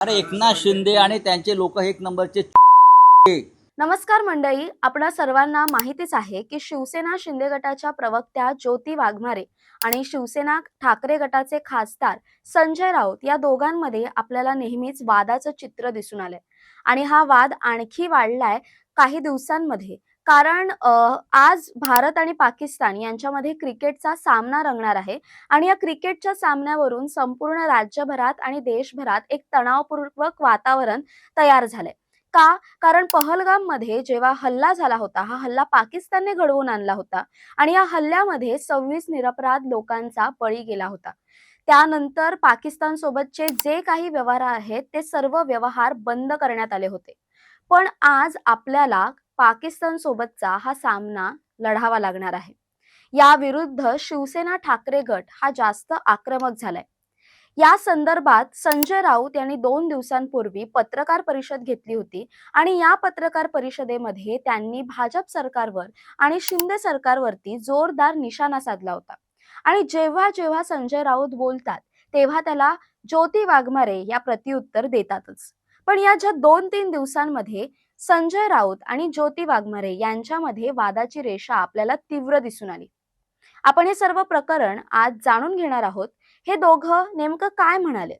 अरे एकनाथ शिंदे आणि त्यांचे लोक एक नंबरचे नमस्कार मंडळी आपणा सर्वांना माहितीच आहे की शिवसेना शिंदे गटाच्या प्रवक्त्या ज्योती वाघमारे आणि शिवसेना ठाकरे गटाचे खासदार संजय राऊत या दोघांमध्ये आपल्याला नेहमीच वादाचं चित्र दिसून आलंय. आणि हा वाद आणखी वाढलाय काही दिवसांमध्ये. कारण आज भारत आणि पाकिस्तान यांच्यामध्ये क्रिकेटचा सामना रंगणार आहे आणि या क्रिकेटच्या सामन्यावरून संपूर्ण राज्यभरात आणि देशभरात एक तणावपूर्वक वातावरण तयार झालंय. का? कारण पहलगाममध्ये जेव्हा हल्ला झाला होता हा हल्ला पाकिस्तानने घडवून आणला होता आणि या हल्ल्यामध्ये सव्वीस निरपराध लोकांचा बळी गेला होता. त्यानंतर पाकिस्तान सोबतचे जे काही व्यवहार आहेत ते सर्व व्यवहार बंद करण्यात आले होते. पण आज आपल्याला पाकिस्तान सोबतचा हा सामना लढावा लागणार आहे. या विरुद्ध शिवसेना ठाकरे गट हा जास्त आक्रमक झालाय. या संदर्भात संजय राऊत यांनी दोन दिवसांपूर्वी पत्रकार परिषद घेतली होती आणि या पत्रकार परिषदेमध्ये त्यांनी भाजप सरकारवर आणि शिंदे सरकारवरती जोरदार निशाणा साधला होता. आणि जेव्हा जेव्हा संजय राऊत बोलतात तेव्हा त्याला ज्योती वाघमारे या प्रत्युत्तर देतातच. पण या ज्या दोन तीन दिवसांमध्ये संजय राऊत आणि ज्योती वाघमारे यांच्यामध्ये वादाची रेषा आपल्याला तीव्र दिसून आली. आपण हे सर्व प्रकरण आज जाणून घेणार आहोत. हे दोघं नेमकं काय म्हणाले?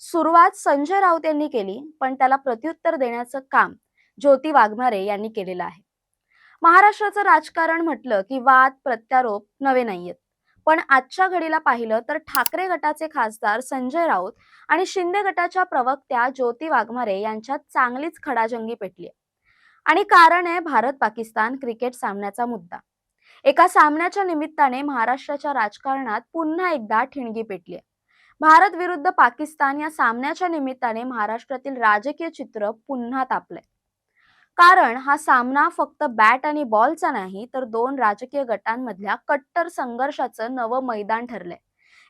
सुरुवात संजय राऊत यांनी केली पण त्याला प्रत्युत्तर देण्याचं काम ज्योती वाघमारे यांनी केलेलं आहे. महाराष्ट्राचं राजकारण म्हटलं की वाद प्रत्यारोप नवे नाहीयेत. पण आजच्या घडीला पाहिलं तर ठाकरे गटाचे खासदार संजय राऊत आणि शिंदे गटाच्या प्रवक्त्या ज्योती वाघमारे यांच्यात चांगलीच खडाजंगी पेटली आणि कारण आहे भारत पाकिस्तान क्रिकेट सामन्याचा मुद्दा. एका सामन्याच्या निमित्ताने महाराष्ट्राच्या राजकारणात पुन्हा एकदा ठिणगी पेटली भारत विरुद्ध पाकिस्तान या सामन्याच्या निमित्ताने महाराष्ट्रातील राजकीय चित्र पुन्हा तापलंय. कारण हा सामना फक्त बॅट आणि बॉलचा नाही तर दोन राजकीय गटांमधल्या कट्टर संघर्षाचं नवं मैदान ठरलंय.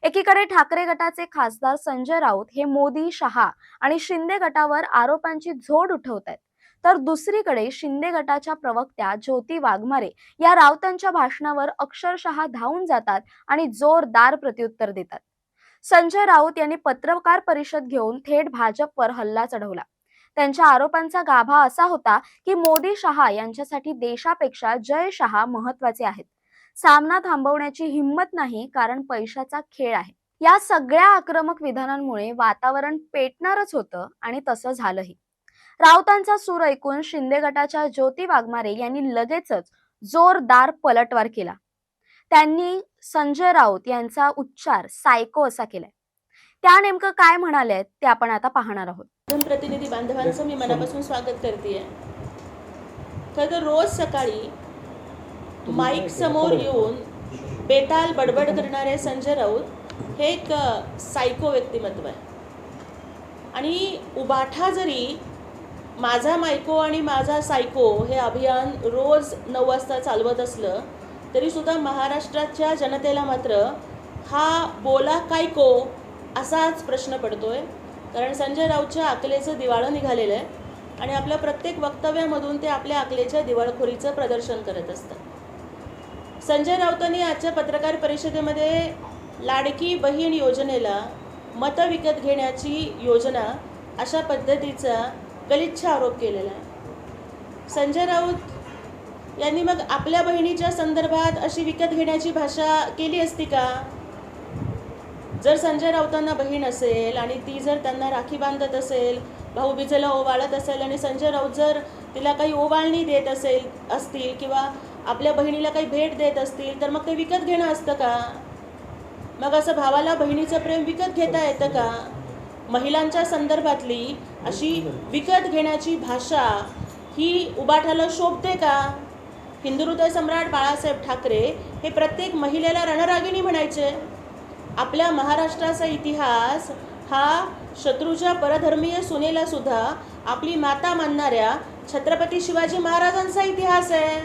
एकीकडे ठाकरे गटाचे खासदार संजय राऊत हे मोदी शहा आणि शिंदे गटावर आरोपांची झोड उठवत आहेत तर दुसरीकडे शिंदे गटाच्या प्रवक्त्या ज्योती वाघमारे या राऊतांच्या भाषणावर अक्षरशः धावून जातात आणि जोरदार प्रत्युत्तर देतात. संजय राऊत यांनी पत्रकार परिषद घेऊन थेट भाजपवर हल्ला चढवला. त्यांच्या आरोपांचा गाभा असा होता की मोदी शहा यांच्यासाठी देशापेक्षा जय शहा महत्त्वाचे आहेत. सामना थांबवण्याची हिंमत नाही कारण पैशाचा खेळ आहे. या सगळ्या आक्रमक विधानांमुळे वातावरण पेटणारच होतं आणि तसं झालंही. राऊतांचा सूर ऐकून शिंदे गटाच्या ज्योती वाघमारे यांनी लगेचच जोरदार पलटवार केला. त्यांनी संजय राऊत यांचा उच्चार सायको असा केलाय. त्या नेमकं काय म्हणाले ते आपण आता पाहणार आहोत. प्रतिनिधी बांधवांचं मी मनापासून स्वागत करते खरं तर रोज सकाळी माईक समोर येऊन बेताल बडबड करणारे संजय राऊत हे एक सायको व्यक्तिमत्व आहे. आणि उबाठा जरी माझा मायको आणि माझा सायको हे अभियान रोज नऊ वाजता चालवत असलं तरीसुद्धा महाराष्ट्राच्या जनतेला मात्र हा बोला कायको असाच प्रश्न पडतोय. कारण संजय राऊतच्या अकलेचं दिवाळं निघालेलं आहे आणि आपल्या प्रत्येक वक्तव्यामधून ते आपल्या अकलेच्या दिवाळखोरीचं प्रदर्शन करत असतात संजय राऊतांनी आजच्या पत्रकार परिषदेमध्ये लाडकी बहीण योजनेला मतं विकत घेण्याची योजना अशा पद्धतीचा गलिच्छ आरोप केलेला आहे. संजय राऊत यांनी मग आपल्या बहिणीच्या संदर्भात अशी विकत घेण्याची भाषा केली असती का? जर संजय राऊतांना बहीण असेल आणि ती जर त्यांना राखी बांधत असेल भाऊबीजेला ओवाळत असेल आणि संजय राऊत जर तिला काही ओवाळणी देत असेल असतील किंवा आपल्या बहिणीला काही भेट देत असतील तर मग ते विकत घेणं असतं का? मग असं भावाला बहिणीचं प्रेम विकत घेता येतं का? महिलांच्या संदर्भातली अशी विकत घेण्याची भाषा ही उबाठाला शोभते का? हिंदुहृदय सम्राट बाळासाहेब ठाकरे हे प्रत्येक महिलेला रणरागिणी म्हणायचे. आपल्या महाराष्ट्राचा इतिहास हा शत्रूच्या परधर्मीय सुनेला सुद्धा आपली माता मानणाऱ्या छत्रपती शिवाजी महाराजांचा इतिहास आहे.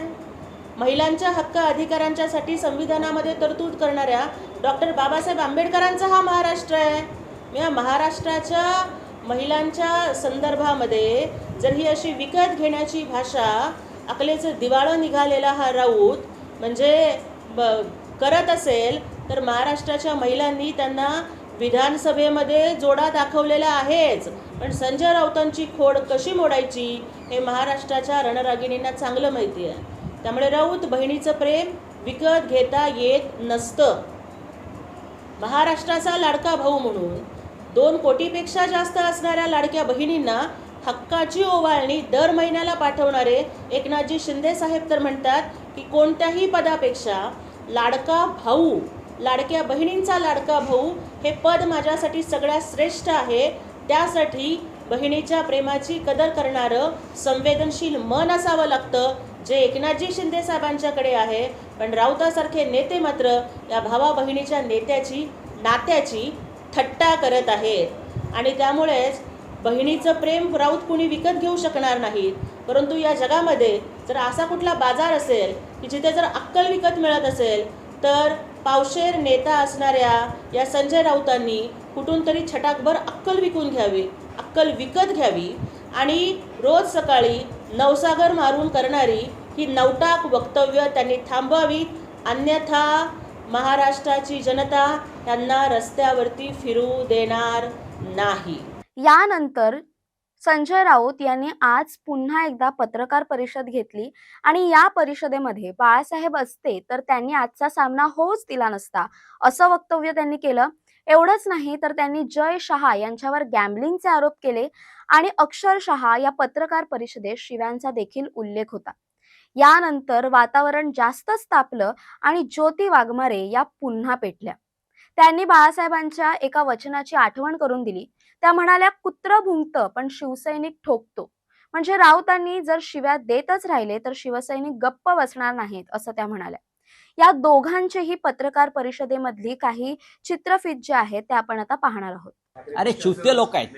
महिलांच्या हक्क अधिकारांच्यासाठी संविधानामध्ये तरतूद करणाऱ्या डॉक्टर बाबासाहेब आंबेडकरांचा हा महाराष्ट्र आहे. या महाराष्ट्राच्या महिलांच्या संदर्भामध्ये जर ही अशी विकत घेण्याची भाषा अकलेचं दिवाळं निघालेला हा राऊत म्हणजे ब करत असेल तर महाराष्ट्राच्या महिलांनी त्यांना विधानसभेमध्ये जोडा दाखवलेला आहेच. पण संजय राऊतांची खोड कशी मोडायची हे महाराष्ट्राच्या रणरागिणींना चांगलं माहिती आहे. त्यामुळे राऊत बहिणीचं प्रेम विकत घेता येत नसतं. महाराष्ट्राचा लाडका भाऊ म्हणून दोन कोटीपेक्षा जास्त असणाऱ्या लाडक्या बहिणींना हक्काची ओवाळणी दर महिन्याला पाठवणारे एकनाथजी शिंदे साहेब तर म्हणतात की कोणत्याही पदापेक्षा लाडका भाऊ लाडक्या बहिणींचा लाडका भाऊ हे पद माझ्यासाठी सगळ्यात श्रेष्ठ आहे. त्यासाठी बहिणीच्या प्रेमाची कदर करणारं संवेदनशील मन असावं लागतं जे एकनाथजी शिंदे साहेबांच्याकडे आहे. पण राऊतासारखे नेते मात्र या भावा बहिणीच्या नेत्याची नात्याची थट्टा करत आहेत. आणि त्यामुळेच बहिणीचं प्रेम राऊत कुणी विकत घेऊ शकणार नाहीत. परंतु या जगामध्ये जर असा कुठला बाजार असेल की जिथे जर अक्कल विकत मिळत असेल तर पावशेर नेता असणाऱ्या या संजय राऊतांनी कुठून तरी छटाकभर अक्कल विकून घ्यावी अक्कल विकत घ्यावी आणि रोज सकाळी नवसागर मारून करणारी ही नवटाक वक्तव्य त्यांनी थांबवावीत. अन्यथा महाराष्ट्राची जनता त्यांना रस्त्यावरती फिरू देणार नाही. यानंतर संजय राऊत यांनी आज पुन्हा एकदा पत्रकार परिषद घेतली आणि या परिषदेमध्ये बाळासाहेब असते तर त्यांनी आजचा सामना होच दिला नसता असं वक्तव्य त्यांनी केलं. एवढंच नाही तर त्यांनी जय शहा यांच्यावर गॅम्बलिंगचे आरोप केले आणि अक्षरशः या पत्रकार परिषदेत शिव्यांचा देखील उल्लेख होता. यानंतर वातावरण जास्तच तापलं आणि ज्योती वाघमारे या पुन्हा पेटल्या. त्यांनी बाळासाहेबांच्या एका वचनाची आठवण करून दिली. त्या म्हणाल्या कुत्र भुंकतं पण शिवसैनिक ठोकतो. म्हणजे राऊतांनी जर शिव्या देतच राहिले तर शिवसैनिक गप्प बसणार नाहीत असं त्या म्हणाल्या. या दोघांचेही पत्रकार परिषदेमधली काही चित्रफित जे आहेत ते आपण आता पाहणार आहोत. अरे चुत्ते लोक आहेत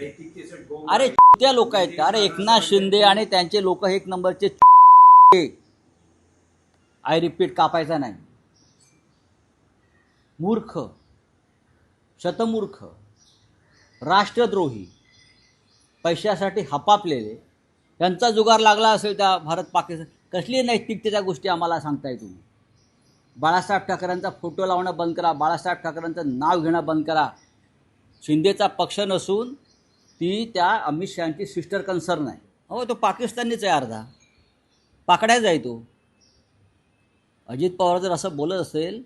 अरे चुत्या लोक आहेत अरे एकनाथ शिंदे आणि त्यांचे लोक एक नंबरचे आय रिपीट कापायचा नाही. मूर्ख शतमूर्ख राष्ट्रद्रोही पैशासाठी हपापलेले त्यांचा जुगार लागला असेल त्या भारत पाकिस्तान कसली नैतिकतेच्या गोष्टी आम्हाला सांगताय तुम्ही? बाळासाहेब ठाकरेंचा फोटो लावणं बंद करा बाळासाहेब ठाकरेंचं नाव घेणं बंद करा. शिंदेचा पक्ष नसून ती त्या अमित शहाची सिस्टर कन्सर्न आहे. हो तो पाकिस्तानीच आहे अर्धा. पाकड्या आहे तो. अजित पवार जर असं बोलत असेल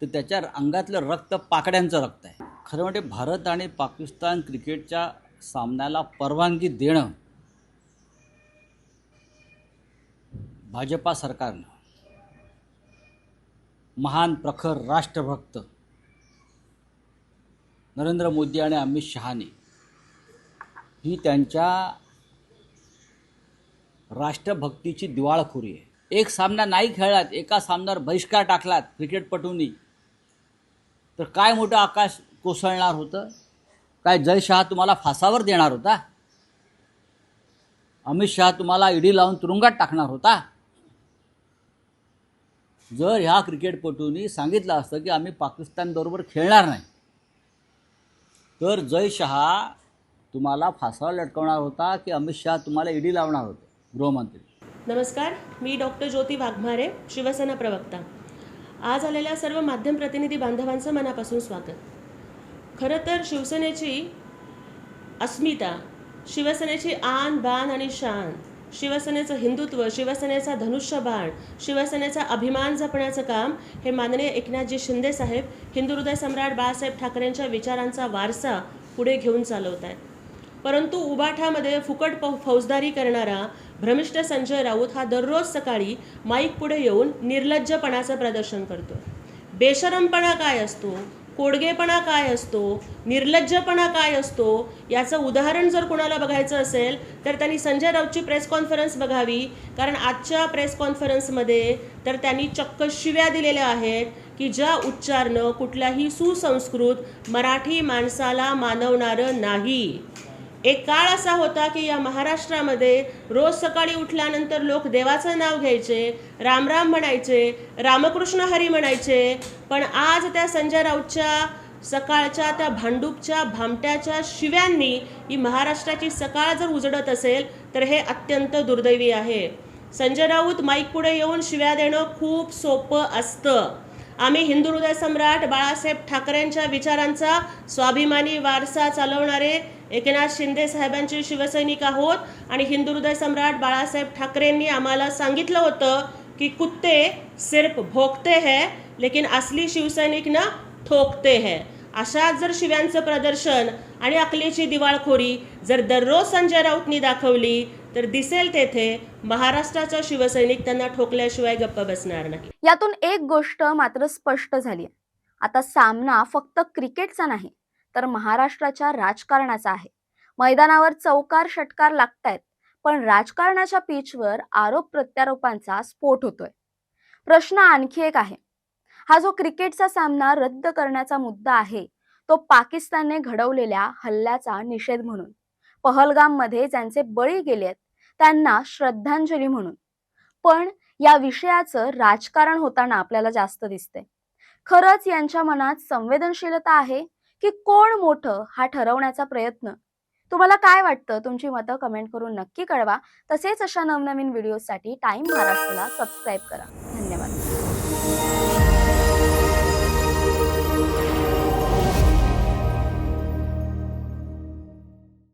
तर त्याच्या अंगातलं रक्त पाकड्यांचं रक्त आहे. खरं म्हणजे भारत आणि पाकिस्तान क्रिकेटच्या सामन्याला परवानगी देणं भाजपा सरकारनं महान प्रखर राष्ट्रभक्त नरेंद्र मोदी आणि अमित शहाने ही त्यांच्या राष्ट्रभक्तीची दिवाळखोरी आहे. एक सामना नाही खेळलात एका सामन्यावर बहिष्कार टाकलात क्रिकेटपटूंनी तर काय मोठं आकाश कोसळणार होतं? काय जय शहा तुम्हाला फासावर देणार होता? अमित शहा तुम्हाला ईडी लावून तुरुंगात टाकणार होता? जर ह्या क्रिकेटपटूंनी सांगितलं असतं की आम्ही पाकिस्तानबरोबर खेळणार नाही तर जय शहा तुम्हाला फासावर लटकवणार होता की अमित शहा तुम्हाला ईडी लावणार होते गृहमंत्री. नमस्कार मी डॉक्टर ज्योती वाघमारे शिवसेना प्रवक्ता. आज आलेल्या सर्व माध्यम प्रतिनिधी बांधवांचं मनापासून स्वागत. खरं तर शिवसेनेची अस्मिता शिवसेनेची आन बान आणि शान शिवसेनेचं हिंदुत्व शिवसेनेचा धनुष्यबाण शिवसेनेचा अभिमान जपण्याचं काम हे माननीय एकनाथजी शिंदे साहेब हिंदू हृदय सम्राट बाळासाहेब ठाकरेंच्या विचारांचा वारसा पुढे घेऊन चालवत आहेत परंतु उबाठामध्ये फुकट फौ फौजदारी करणारा भ्रमिष्ठ संजय राऊत हा दररोज सकाळी माईक पुढे येऊन निर्लज्जपणाचं प्रदर्शन करतो. बेशरमपणा काय असतो? कोडगेपणा काय असतो? निर्लज्जपणा काय असतो? याचं उदाहरण जर कोणाला बघायचं असेल तर त्यांनी संजय राऊतची प्रेस कॉन्फरन्स बघावी. कारण आजच्या प्रेस कॉन्फरन्समध्ये तर त्यांनी चक्क शिव्या दिलेल्या आहेत की ज्या उच्चारणं कुठल्याही सुसंस्कृत मराठी माणसाला मानवणारं नाही. एक काळ असा होता की या महाराष्ट्रामध्ये रोज सकाळी उठल्यानंतर लोक देवाचं नाव घ्यायचे रामराम म्हणायचे रामकृष्ण हरी म्हणायचे. पण आज त्या संजय राऊतच्या सकाळच्या त्या भांडूपच्या भामट्याच्या शिव्यांनी ही महाराष्ट्राची सकाळ जर उजडत असेल तर हे अत्यंत दुर्दैवी आहे. संजय राऊत माईक पुढे येऊन शिव्या देणं खूप सोपं असतं. आम्ही हिंदू हृदय सम्राट बाळासाहेब ठाकरेंच्या विचारांचा स्वाभिमानी वारसा चालवणारे एकनाथ शिंदे साहेबांचे शिवसैनिक आहोत आणि हिंदू हृदय सम्राट बाळासाहेब ठाकरेंनी आम्हाला सांगितलं होतं की कुत्ते सिर्फ भोगते है लेकिन असली शिवसैनिक ना ठोकते है. अशा जर शिव्यांचं प्रदर्शन आणि अकलेची दिवाळखोरी जर दररोज संजय राऊतनी दाखवली तर दिसेल तेथे महाराष्ट्राचा शिवसैनिक त्यांना ठोकल्याशिवाय गप्प बसणार नाही. यातून एक गोष्ट मात्र स्पष्ट झाली आता सामना फक्त क्रिकेटचा नाही तर महाराष्ट्राच्या राजकारणाचा आहे. मैदानावर चौकार षटकार लागतायत पण राजकारणाच्या पिचवर आरोप प्रत्यारोपांचा स्फोट होतोय. प्रश्न आणखी एक आहे. हा जो क्रिकेटचा सामना रद्द करण्याचा मुद्दा आहे तो पाकिस्तानने घडवलेल्या हल्ल्याचा निषेध म्हणून. पहलगाममध्ये ज्यांचे बळी गेलेत त्यांना श्रद्धांजली म्हणून. पण या विषयाचं राजकारण होताना आपल्याला जास्त दिसते खरंच यांच्या मनात संवेदनशीलता आहे? की कोण मोठं हा ठरवण्याचा प्रयत्न? तुम्हाला काय वाटतं? तुमची मतं कमेंट करून नक्की कळवा. तसेच अशा नवनवीन व्हिडिओसाठी टाइम महाराष्ट्राला सबस्क्राईब करा. धन्यवाद.